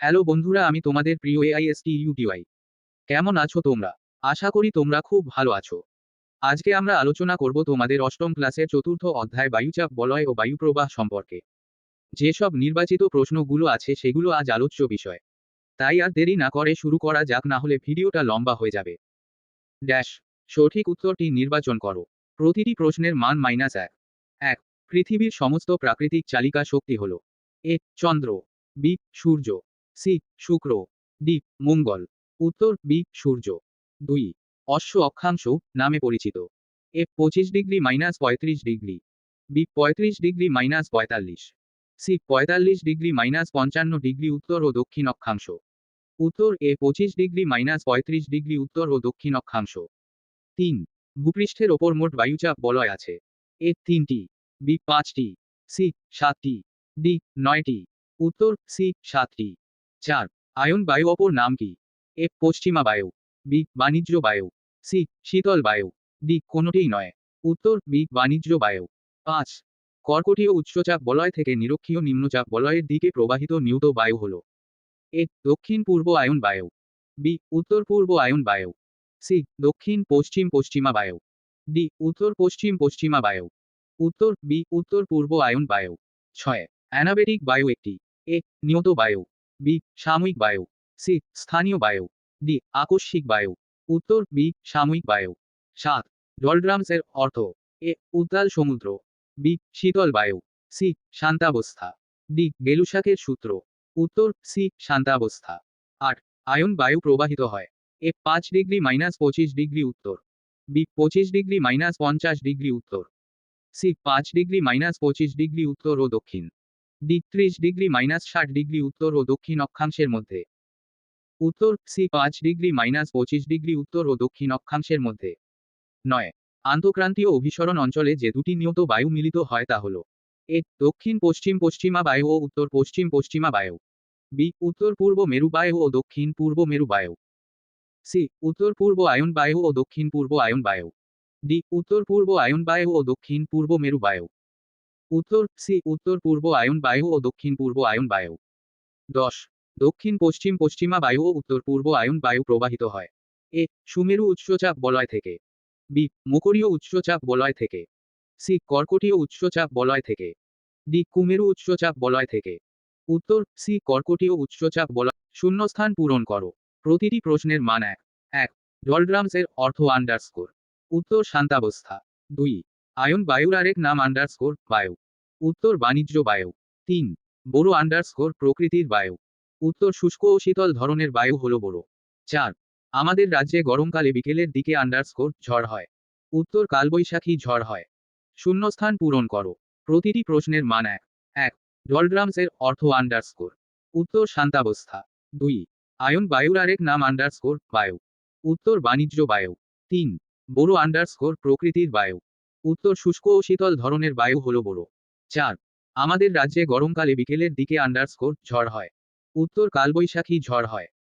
Hello বন্ধুরা, আমি তোমাদের প্রিয় এআইএসটি ইউটিওয়াই কেমন আছো তোমরা? আশা করি তোমরা খুব ভালো আছো। আজকে আমরা আলোচনা করব তোমাদের অষ্টম ক্লাসের চতুর্থ অধ্যায় বায়ুচাপ বলয় ও বায়ুপ্রবাহ সম্পর্কে। যেসব নির্বাচিত প্রশ্নগুলো আছে সেগুলো আজ আলোচ্য বিষয়। তাই আর দেরি না করে শুরু করা যাক, না হলে ভিডিওটা লম্বা হয়ে যাবে। ড্যাশ, সঠিক উত্তরটি নির্বাচন করো। প্রতিটি প্রশ্নের মান মাইনাস এক। এক, পৃথিবীর সমস্ত প্রাকৃতিক চালিকা শক্তি হল। এ, চন্দ্র। বি, সূর্য। সি, শুক্র। ডি, মঙ্গল। উত্তর, বি, সূর্য। দুই, অশ্ব অক্ষাংশ নামে পরিচিত। এ, পঁচিশ ডিগ্রি মাইনাস পঁয়ত্রিশ ডিগ্রি। বি, পঁয়ত্রিশ ডিগ্রি মাইনাস পঁয়তাল্লিশ। সি, পঁয়তাল্লিশ ডিগ্রি মাইনাস পঞ্চান্ন ডিগ্রি উত্তর ও দক্ষিণ অক্ষাংশ। উত্তর, এ, পঁচিশ ডিগ্রি মাইনাস পঁয়ত্রিশ ডিগ্রি উত্তর ও দক্ষিণ অক্ষাংশ। তিন, ভূপৃষ্ঠের ওপর মোট বায়ুচাপ বলয় আছে। এ, তিনটি। বি, পাঁচটি। সি, সাতটি। ডি, নয়টি। উত্তর, সি, সাতটি। চার, আয়ন বায়ু অপর নাম কি? এ, পশ্চিমা বায়ু। বি, বাণিজ্য বায়ু। সি, শীতল বায়ু। ডি, কোনোটিই নয়। উত্তর, বি, বাণিজ্য বায়ু। পাঁচ, কর্কটীয় উচ্চচাপ বলয় থেকে নিরক্ষীয় নিম্নচাপ বলয়ের দিকে প্রবাহিত নিউত বায়ু হল। এ, দক্ষিণ পূর্ব আয়ন বায়ু। বি, উত্তর পূর্ব আয়ন বায়ু। সি, দক্ষিণ পশ্চিম পশ্চিমা বায়ু। ডি, উত্তর পশ্চিম পশ্চিমা বায়ু। উত্তর, বি, উত্তর পূর্ব আয়ন বায়ু। ছয়, অ্যানাবেটিক বায়ু একটি। এ, নিয়ত বায়ু। বি সাময়িক বায়ু। সি স্থানীয় বায়ু। ডি আকস্মিক বায়ু। উত্তর বি সাময়িক বায়ু। সাত ডলড্রামস এর অর্থ। এ, উত্তাল সমুদ্র। বি শীতল বায়ু। সি শান্তাবস্থা। ডি গেলুশাকের সূত্র। উত্তর সি শান্তাবস্থা। আট, আয়ন বায়ু প্রবাহিত হয়। এ, পাঁচ ডিগ্রি মাইনাস পঁচিশ ডিগ্রি উত্তর। বি পঁচিশ ডিগ্রি মাইনাস পঞ্চাশ ডিগ্রি উত্তর। সি পাঁচ ডিগ্রি মাইনাস পঁচিশ ডিগ্রি উত্তর ও দক্ষিণ। ডি ত্রিশ ডিগ্রি মাইনাস ষাট ডিগ্রি উত্তর ও দক্ষিণ অক্ষাংশের মধ্যে। উত্তর, সি পাঁচ ডিগ্রি মাইনাস পঁচিশ ডিগ্রি উত্তর ও দক্ষিণ অক্ষাংশের মধ্যে। নয়, আন্তঃক্রান্তীয় অভিসরণ অঞ্চলে যে দুটি নিয়ত বায়ু মিলিত হয় তা হল, এ, দক্ষিণ পশ্চিম পশ্চিমা বায়ু ও উত্তর পশ্চিম পশ্চিমা বায়ু। বি, উত্তর পূর্ব মেরু বায়ু ও দক্ষিণ পূর্ব মেরু বায়ু। সি, উত্তর পূর্ব আয়ন বায়ু ও দক্ষিণ পূর্ব আয়ন বায়ু। ডি, উত্তর পূর্ব আয়ন বায়ু ও দক্ষিণ পূর্ব মেরু বায়ু। উত্তর সি উত্তর পূর্ব আয়ন বায়ু ও দক্ষিণ পূর্ব আয়ন বায়ু। দশ, দক্ষিণ, পশ্চিম, পশ্চিমা বায়ু ও উত্তর পূর্ব আয়ন বায়ু প্রবাহিত হয়। এ, সুমেরু উচ্চচাপ বলয় থেকে। বি মকরীয় উচ্চচাপ বলয় থেকে। সি, কর্কটীয় উচ্চচাপ বলয় থেকে। ডি, কুমেরু উচ্চচাপ বলয় থেকে। উত্তর, সি, কর্কটীয় উচ্চচাপ বলয়। শূন্যস্থান পূরণ করো। প্রতিটি প্রশ্নের মান এক। এক। ডলড্রামস এর অর্থ আন্ডারস্কোর। উত্তর শান্তাবস্থা। দুই। আয়ন বায়ুর আরেক নাম আন্ডারস্কোর বায়ু। উত্তর বাণিজ্য বায়ু। তিন বড় আন্ডারস্কোর প্রকৃতির বায়ু। উত্তর শুষ্ক ও শীতল ধরনের বায়ু হল বড় চার, আমাদের রাজ্যে গরমকালে বিকেলের দিকে আন্ডারস্কোর ঝড় হয়। উত্তর কালবৈশাখী ঝড় হয়। শূন্যস্থান পূরণ করো। প্রতিটি প্রশ্নের মান এক। এক ডলড্রামস এর অর্থ আন্ডারস্কোর উত্তর শান্তাবস্থা। দুই, আয়ন বায়ুর আরেক নাম আন্ডারস্কোর বায়ু। উত্তর বাণিজ্য বায়ু। তিন বড় আন্ডারস্কোর প্রকৃতির বায়ু। উত্তর শুষ্ক ও শীতল ধরনের বায়ু হল বড়। চার, আমাদের রাজ্যে গরমকালে বিকেলের দিকে আন্ডারস্কোর ঝড় হয়। উত্তর কালবৈশাখী ঝড় হয়।